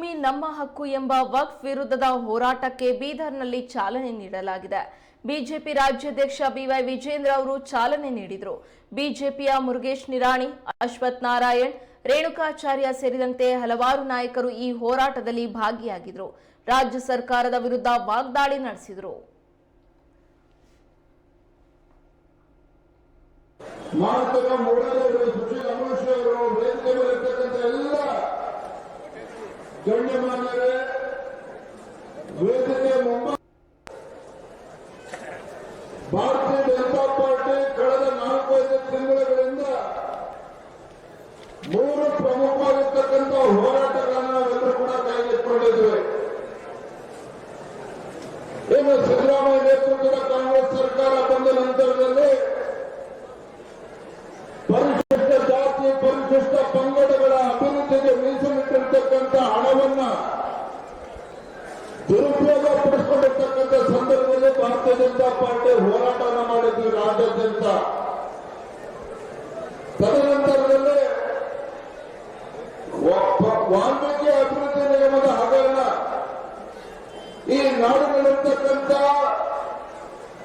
ಭೂಮಿ ನಮ್ಮ ಹಕ್ಕು ಎಂಬ ವಕ್ಫ್ ವಿರುದ್ಧದ ಹೋರಾಟಕ್ಕೆ ಬೀದರ್ನಲ್ಲಿ ಚಾಲನೆ ನೀಡಲಾಗಿದೆ. ಬಿಜೆಪಿ ರಾಜ್ಯಾಧ್ಯಕ್ಷ ಬಿವೈ ವಿಜೇಂದ್ರ ಅವರು ಚಾಲನೆ ನೀಡಿದರು. ಬಿಜೆಪಿಯ ಮುರುಗೇಶ್ ನಿರಾಣಿ, ಅಶ್ವಥ್ ನಾರಾಯಣ್, ರೇಣುಕಾಚಾರ್ಯ ಸೇರಿದಂತೆ ಹಲವಾರು ನಾಯಕರು ಈ ಹೋರಾಟದಲ್ಲಿ ಭಾಗಿಯಾಗಿದ್ರು ರಾಜ್ಯ ಸರ್ಕಾರದ ವಿರುದ್ಧ ವಾಗ್ದಾಳಿ ನಡೆಸಿದರು. ಮಾತುಕ ಗಣ್ಯಮಾನ್ಯರೇ ವೇದಿಕೆ ಮುಂಬ ಭಾರತೀಯ ಜನತಾ ಪಾರ್ಟಿ ಕಳೆದ ನಾಲ್ಕೈದು ತಿಂಗಳುಗಳಿಂದ ಮೂರು ಪ್ರಮುಖವಾಗಿರ್ತಕ್ಕಂಥ ಹೋರಾಟಗಳನ್ನು ನಾವೆಲ್ಲರೂ ಕೂಡ ಕೈಗೆತ್ತಿಕೊಂಡಿದ್ದೇವೆ ಇನ್ನು ಸಿದ್ದರಾಮಯ್ಯ ನೇತೃತ್ವದ ಕಾಂಗ್ರೆಸ್ ಸರ್ಕಾರ ಬಂದ ನಂತರದಲ್ಲಿ ಪರಿಶಿಷ್ಟ ಜಾತಿ ಪರಿಶಿಷ್ಟ ಪಂಗಡಗಳ ಅಭಿವೃದ್ಧಿಗೆ ಮೀಸಲಿಟ್ಟಿರ್ತಕ್ಕಂಥ ಹಣವನ್ನ ದುರುಪಯೋಗ ಪಡಿಸಿಕೊಂಡಿರ್ತಕ್ಕಂಥ ಸಂದರ್ಭದಲ್ಲಿ ಭಾರತೀಯ ಜನತಾ ಪಾರ್ಟಿ ಹೋರಾಟವನ್ನು ಮಾಡಿದ್ವಿ ರಾಜ್ಯಾದ್ಯಂತ ತದನಂತರದಲ್ಲಿ ವ- ವಾಲ್ಮೀಕಿ ಅಭಿವೃದ್ಧಿ ನಿಗಮದ ಹಗರಣ ಈ ನಾಡಿನಲ್ಲಿರ್ತಕ್ಕಂಥ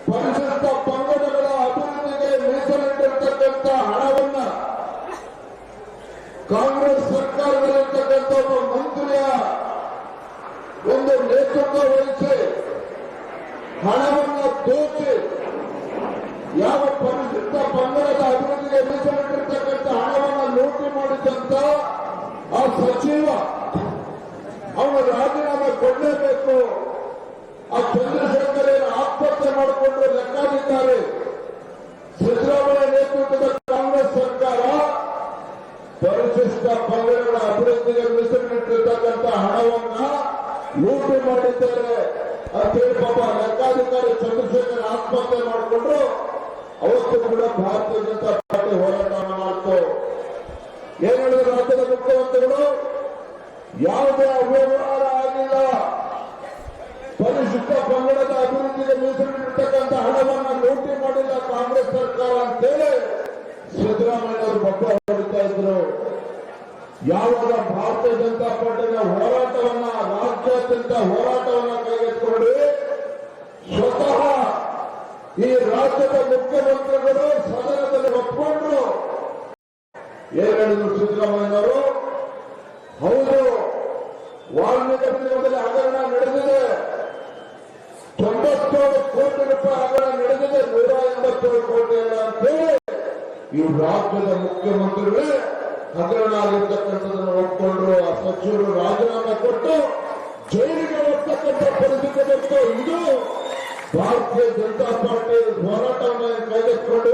ಪರಿಶಿಷ್ಟ ಪಂಗಡಗಳ ಅಭಿವೃದ್ಧಿಗೆ ಮೀಸಲಿಟ್ಟಿರ್ತಕ್ಕಂಥ ಹಣವನ್ನ ಕಾಂಗ್ರೆಸ್ ಸರ್ಕಾರದಲ್ಲಿರ್ತಕ್ಕಂಥ ಒಬ್ಬ ಮಂತ್ರಿಯ ಒಂದು ನೇತೃತ್ವ ವಹಿಸಿ ಹಣವನ್ನ ದೋಚಿ ಯಾವ ಪರಿಶಿಷ್ಟ ಪಂಗಡದ ಅಭಿವೃದ್ಧಿಗೆ ಮೀಸಲಿಟ್ಟಿರ್ತಕ್ಕಂಥ ಹಣವನ್ನು ಲೂಟಿ ಮಾಡಿದಂತ ಆ ಸಚಿವ, ಅವನು ರಾಜೀನಾಮೆ ಕೊಡಲೇಬೇಕು. ಆ ಚಂದ್ರಶೇಖರ್ ಏನು ಆತ್ಮಹತ್ಯೆ ಮಾಡಿಕೊಂಡು ಲೆಕ್ಕಾಧಿಕಾರಿ ಸಿದ್ದರಾಮಯ್ಯ ನೇತೃತ್ವದ ಕಾಂಗ್ರೆಸ್ ಸರ್ಕಾರ ಪರಿಶಿಷ್ಟ ಪಂಗಡಗಳ ಅಭಿವೃದ್ಧಿಗೆ ಮೀಸಲಿಟ್ಟಿರ್ತಕ್ಕಂಥ ಹಣವನ್ನ ಲೂಟಿ ಮಾಡಿದ್ದಾರೆ. ಅಂತೇಳಿ ಪಾಪ ಲೆಕ್ಕಾಧಿಕಾರಿ ಚಂದ್ರಶೇಖರ್ ಆತ್ಮಹತ್ಯೆ ಮಾಡಿಕೊಂಡು ಅವತ್ತು ಕೂಡ ಭಾರತೀಯ ಜನತಾ ಪಾರ್ಟಿ ಹೋರಾಟ ಮಾಡಿತು. ಏನ್ ಹೇಳಿದ್ರು ರಾಜ್ಯದ ಮುಖ್ಯಮಂತ್ರಿಗಳು? ಯಾವುದೇ ಅವ್ಯವಹಾರ ಆಗಿಲ್ಲ. ಪರಿಶಿಷ್ಟ ಪಂಗಡದ ಅಭಿವೃದ್ಧಿಗೆ ಮೀಸಲಿಟ್ಟಿರ್ತಕ್ಕಂಥ ಹಣವನ್ನು ಲೂಟಿ ಮಾಡಿಲ್ಲ ಕಾಂಗ್ರೆಸ್ ಸರ್ಕಾರ ಅಂತೇಳಿ ಸಿದ್ದರಾಮಯ್ಯ ಅವರು ಬಗ್ಗೆ ಹೊಡಿತಾ ಇದ್ರು. ಯಾವಾಗ ಭಾರತೀಯ ಜನತಾ ಪಾರ್ಟಿಯ ಹೋರಾಟವನ್ನ, ರಾಜ್ಯಾದ್ಯಂತ ಹೋರಾಟವನ್ನ ಕೈಗೆತ್ತಿಕೊಂಡು ಸ್ವತಃ ಈ ರಾಜ್ಯದ ಮುಖ್ಯಮಂತ್ರಿಗಳು ಸದನದಲ್ಲಿ ಒಪ್ಪಿಕೊಂಡ್ರು ಏನ್ ಹೇಳಿದ್ರು ಸಿದ್ದರಾಮಯ್ಯನವರು ಹೌದು ವಾಲ್ಮೀಕಿ ನಿಗಮದಲ್ಲಿ ಹಗರಣ ನಡೆದಿದೆ ತೊಂಬತ್ತೇಳು ಕೋಟಿ ರೂಪಾಯಿ ಹಗರಣ ನಡೆದಿದೆ ನೂರ ಎಂಬತ್ತೇಳು ಕೋಟಿ ಅಲ್ಲ ಅಂತೇಳಿ ಈ ರಾಜ್ಯದ ಮುಖ್ಯಮಂತ್ರಿಗಳೇ ಹಗರಣ ಆಗಿರ್ತಕ್ಕಂಥದ್ದನ್ನು ಒಪ್ಪಿಕೊಂಡ್ರು ಆ ಸಚಿವರು ರಾಜೀನಾಮೆ ಕೊಟ್ಟು ಜೈಲಿಗೆ ಹೋಗ್ತಕ್ಕಂಥ ಪರಿಸ್ಥಿತಿ ಬಂತು. ಇದು ಭಾರತೀಯ ಜನತಾ ಪಾರ್ಟಿ ಹೋರಾಟವನ್ನು ಕೈಗೆತ್ತಿಕೊಂಡು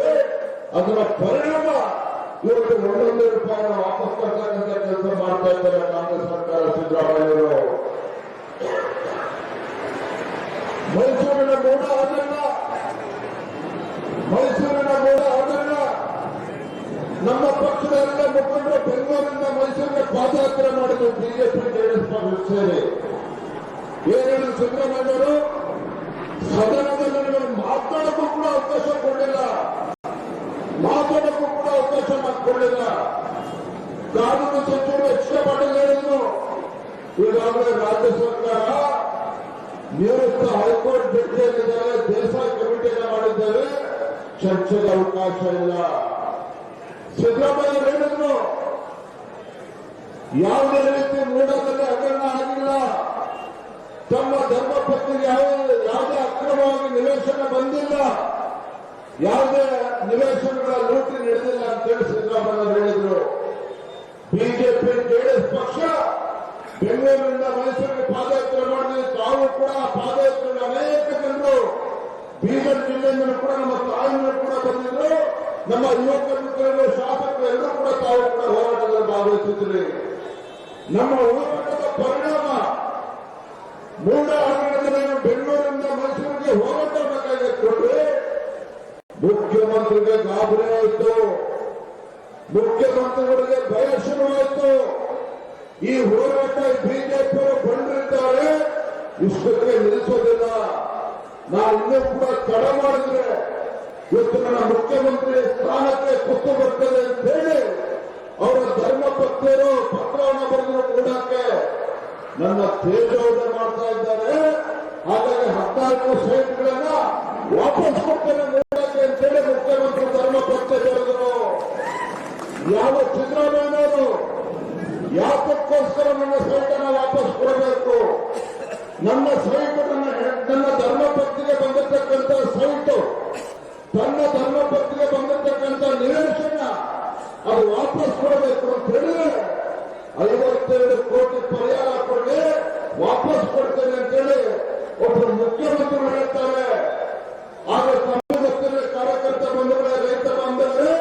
ಅದರ ಪರಿಣಾಮ ಇವತ್ತು ಒಂದೊಂದು ರೂಪಾಯಿ ವಾಪಸ್ ತರ್ತಕ್ಕಂಥ ಕೆಲಸ ಮಾಡ್ತಾ ಇದ್ದಾರೆ ಕಾಂಗ್ರೆಸ್ ಸರ್ಕಾರ ಸಿದ್ದರಾಮಯ್ಯವರು ಮೈಸೂರಿನ ಮೂಡ ಹಗರಣ ಮೈಸೂರಿನ ಮೂಡ ಹಗರಣ ನಮ್ಮ ಪಕ್ಷದ ಎಲ್ಲ ಮುಖಂಡರು ಬೆಂಗಳೂರಿನಿಂದ ಮೈಸೂರಿಗೆ ಪಾದಯಾತ್ರೆ ಮಾಡಿದ್ರು ಬಿಜೆಪಿ ಸೇರಿ. ಏನೇನು ಸಿದ್ದರಾಮಯ್ಯವರು ಸದನದಲ್ಲಿ ನನಗೆ ಮಾತಾಡಕ್ಕೂ ಕೂಡ ಅವಕಾಶ ಕೊಡಲಿಲ್ಲ. ಮಾತಾಡಕ್ಕೂ ಕೂಡ ಅವಕಾಶ ಮಾಡಿಕೊಳ್ಳಿಲ್ಲ ಕಾನೂನು ಸಚಿವರು ಎಚ್ ಕೆ ಪಾಟೀಲ್ ಈಗಾಗಲೇ ರಾಜ್ಯ ಸರ್ಕಾರ ನಿವೃತ್ತ ಹೈಕೋರ್ಟ್ ಜಡ್ಜಿಯಲ್ಲಿದ್ದಾರೆ, ದೇಸಾಯಿ ಕಮಿಟಿಯನ್ನು ಮಾಡಿದ್ದಾರೆ. ಚರ್ಚೆಗೆ ಅವಕಾಶ ಇಲ್ಲ. ಸಿದ್ದರಾಮಯ್ಯ ಹೇಳಿದ್ರು, ಯಾವುದೇ ರೀತಿ ಮೂಡದಲ್ಲಿ ಹಗರಣ ಆಗಿಲ್ಲ ತಮ್ಮ ಧರ್ಮಪತ್ನಿಗೆ ಯಾವ ಯಾವುದೇ ಅಕ್ರಮವಾಗಿ ನಿವೇಶನ ಬಂದಿಲ್ಲ. ಯಾವುದೇ ನಿವೇಶನಗಳ ಲೂಟಿ ನಡೆದಿಲ್ಲ ಅಂತೇಳಿ ಸಿದ್ದರಾಮಯ್ಯ ಹೇಳಿದ್ರು. ಬಿಜೆಪಿ ಜೆಡಿಎಸ್ ಪಕ್ಷ ಬೆಂಗಳೂರಿನಿಂದ ಮೈಸೂರಿಗೆ ಪಾದಯಾತ್ರೆ ಮಾಡಿದ್ವಿ ತಾವು ಕೂಡ ಆ ಪಾದಯಾತ್ರೆಯಲ್ಲಿ ಅನೇಕ ಜನರು ಬೀದರ್ ಜಿಲ್ಲೆಯಿಂದ ಕೂಡ ನಮ್ಮ ತಾಯಿಗಳು ಕೂಡ ಬಂದಿದ್ರು. ನಮ್ಮ ಯುವಕ ಮಿತ್ರರು ಶಾಸಕರು ಎಲ್ಲರೂ ಕೂಡ ತಾವು ಕೂಡ ಹೋರಾಟದಲ್ಲಿ ಭಾಗವಹಿಸಿದ್ರಿ. ನಮ್ಮ ಹೋರಾಟದ ಪರಿಣಾಮ ಮೂಡ ಮುಖ್ಯಮಂತ್ರಿಗೆ ಗಾಬರಿ ಆಯಿತು. ಮುಖ್ಯಮಂತ್ರಿಗಳಿಗೆ ಭಯ ಶುರುವಾಯಿತು ಈ ಹೋರಾಟ ಬಿಜೆಪಿಯವರು ಬಂದಿದ್ದಾರೆ. ಇಷ್ಟಕ್ಕೆ ನಿಲ್ಲಿಸೋದಿಲ್ಲ. ನಾವು ಇನ್ನೂ ಕೂಡ ತಡ ಮಾಡಿದ್ರೆ ಇವತ್ತು ನನ್ನ ಮುಖ್ಯಮಂತ್ರಿ ಸ್ಥಾನಕ್ಕೆ ಕುತ್ತು ಬರ್ತದೆ ಅಂತ ಹೇಳಿ ಅವರ ಧರ್ಮ ಪತ್ನಿಯರು ಪತ್ರವನ್ನು ಬರೆದು ಕೊಡಕ್ಕೆ ನನ್ನ ತೇಜವನ್ನು ಮಾಡ್ತಾ ಇದ್ದಾರೆ. ಹಾಗಾಗಿ ಹದಿನಾಲ್ಕು ಸೈಟ್ಗಳನ್ನ ವಾಪಸ್ ಕೊಡ್ತೇನೆ ನೋಡಕ್ಕೆ ಅಂತೇಳಿ ಮುಖ್ಯಮಂತ್ರಿ ಧರ್ಮಪತ್ರ ಹೇಳಿದರು ಯಾವ ಸಿದ್ದರಾಮಯ್ಯನವರು ಯಾತಕ್ಕೋಸ್ಕರ ನನ್ನ ಸೈಟನ್ನ ವಾಪಸ್ ಕೊಡಬೇಕು ನನ್ನ ಸೈಟ್ ನನ್ನ ನನ್ನ ಧರ್ಮಪತ್ನಿಗೆ ಬಂದಿರತಕ್ಕಂಥ ಸೈಟು ತನ್ನ ಧರ್ಮಪತ್ನಿಗೆ ಬಂದಿರತಕ್ಕಂಥ ನಿವೇಶನ ಅದು ವಾಪಸ್ ಕೊಡಬೇಕು ಅಂತ ಹೇಳಿದ್ರೆ ಐವತ್ತೆರಡು ಕೋಟಿ ಪರಿಹಾರ ಕೊಡಿ ವಾಪಸ್ ಕೊಡ್ತೇನೆ ಅಂತೇಳಿ ಒಬ್ಬರು ಮುಖ್ಯಮಂತ್ರಿಗಳು ಹೇಳ್ತಾರೆ ಆಗ ತಮ್ಮ ಗೊತ್ತಿರುವ ಕಾರ್ಯಕರ್ತ ಬಂಧುಗಳೇ ರೈತ ಬಾಂಧವರೇ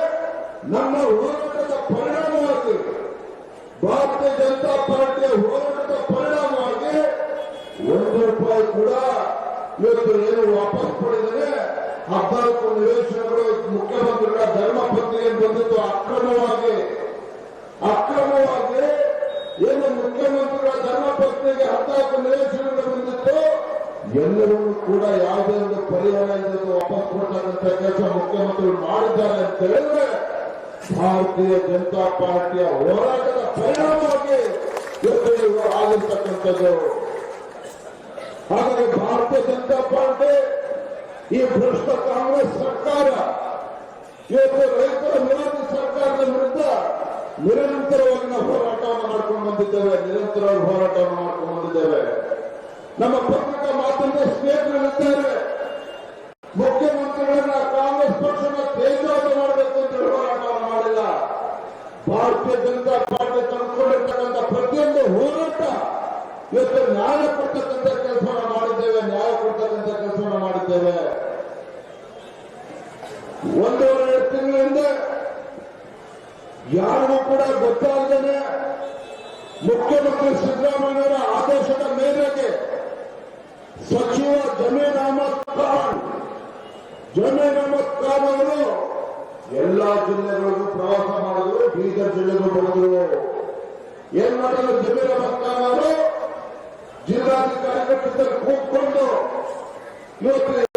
ನಮ್ಮ ಹೋರಾಟದ ಪರಿಣಾಮವಾಗಿ ಭಾರತೀಯ ಜನತಾ ಪಾರ್ಟಿಯ ಹೋರಾಟದ ಪರಿಣಾಮವಾಗಿ ಒಂದು ರೂಪಾಯಿ ಕೂಡ ಇವತ್ತು ಏನು ವಾಪಸ್ ಪಡೆದರೆ ಹದಿನಾಲ್ಕು ನಿವೇಶನಗಳು ಮುಖ್ಯಮಂತ್ರಿಗಳ ಧರ್ಮಪತ್ನಿಗೆ ಬಂದಿದ್ದು ಅಕ್ರಮವಾಗಿ. ಅಕ್ರಮವಾಗಿ ಏನು ಮುಖ್ಯಮಂತ್ರಿಗಳ ಧರ್ಮಪತ್ನಿಗೆ ಹದಿನಾಲ್ಕು ನಿವೇಶನಗಳು ಬಂದಿತ್ತು ಎಲ್ಲರೂ ಕೂಡ ಯಾವುದೇ ಒಂದು ಪರಿಹಾರ ಇಲ್ಲದೆ ವಾಪಸ್ ಕೊಡ್ತಕ್ಕಂಥ ಕೆಲಸ ಮುಖ್ಯಮಂತ್ರಿಗಳು ಮಾಡಿದ್ದಾರೆ ಅಂತ ಹೇಳಿದ್ರೆ ಭಾರತೀಯ ಜನತಾ ಪಾರ್ಟಿಯ ಹೋರಾಟದ ಪರಿಣಾಮವಾಗಿ ಆಗಿರ್ತಕ್ಕಂಥದ್ದು. ಭಾರತೀಯ ಜನತಾ ಪಾರ್ಟಿ ಈ ಭ್ರಷ್ಟ ಕಾಂಗ್ರೆಸ್ ಸರ್ಕಾರ. ಇವತ್ತು ರೈತರ ವಿರೋಧಿ ಸರ್ಕಾರದ ವಿರುದ್ಧ ನಿರಂತರವಾಗಿ ನಾವು ಹೋರಾಟವನ್ನು ಮಾಡ್ಕೊಂಡು ಬಂದಿದ್ದೇವೆ, ನಿರಂತರವಾಗಿ ಹೋರಾಟವನ್ನು ಮಾಡ್ಕೊಂಡು ಬಂದಿದ್ದೇವೆ. ನಮ್ಮ ಪತ್ರಿಕಾ ಮಾಧ್ಯಮದ ಸ್ನೇಹಿತರಿದ್ದಾರೆ ಮುಖ್ಯಮಂತ್ರಿಗಳನ್ನ ಕಾಂಗ್ರೆಸ್ ಪಕ್ಷನ ತೇಜೋಧ ಮಾಡಬೇಕು ಅಂತ ಹೋರಾಟವನ್ನು ಮಾಡಿಲ್ಲ. ಭಾರತೀಯ ಜನತಾ ಪಾರ್ಟಿ ತಂದುಕೊಂಡಿರ್ತಕ್ಕಂಥ ಪ್ರತಿಯೊಂದು ಹೋರಾಟ ಇವತ್ತು ನ್ಯಾಯ ಪಡ್ತಕ್ಕಂಥ ಕೆಲಸವನ್ನು ಕೊಡ್ತಕ್ಕಂಥ ಕೆಲಸವನ್ನು ಮಾಡಿದ್ದೇವೆ. ಒಂದೂವರೆ ತಿಂಗಳಿಂದ ಯಾರಿಗೂ ಕೂಡ ಗೊತ್ತಾಗದೇ ಮುಖ್ಯಮಂತ್ರಿ ಸಿದ್ದರಾಮಯ್ಯವರ ಆದೇಶದ ಮೇರೆಗೆ ಸಚಿವ ಜಮೀರ್ ಅಹಮದ್ ಖಾನ್ ಜಮೀರ್ ಅಹಮದ್ ಖಾನ್ ಅವರು ಎಲ್ಲಾ ಜಿಲ್ಲೆಗಳಿಗೂ ಪ್ರವಾಸ ಮಾಡಿದ್ರು, ಬೀದರ್ ಜಿಲ್ಲೆಗೂ ಬಂದರು. ಏನ್ ಮಾಡಿದ್ರು? ಜಮೀರ್ ಅಹಮದ್ ಖಾನ್ ಅವರು ಜಿಲ್ಲಾಧಿಕಾರಿಗಳ ಜೊತೆ ಕೂತ್ಕೊಂಡು ಇವತ್ತು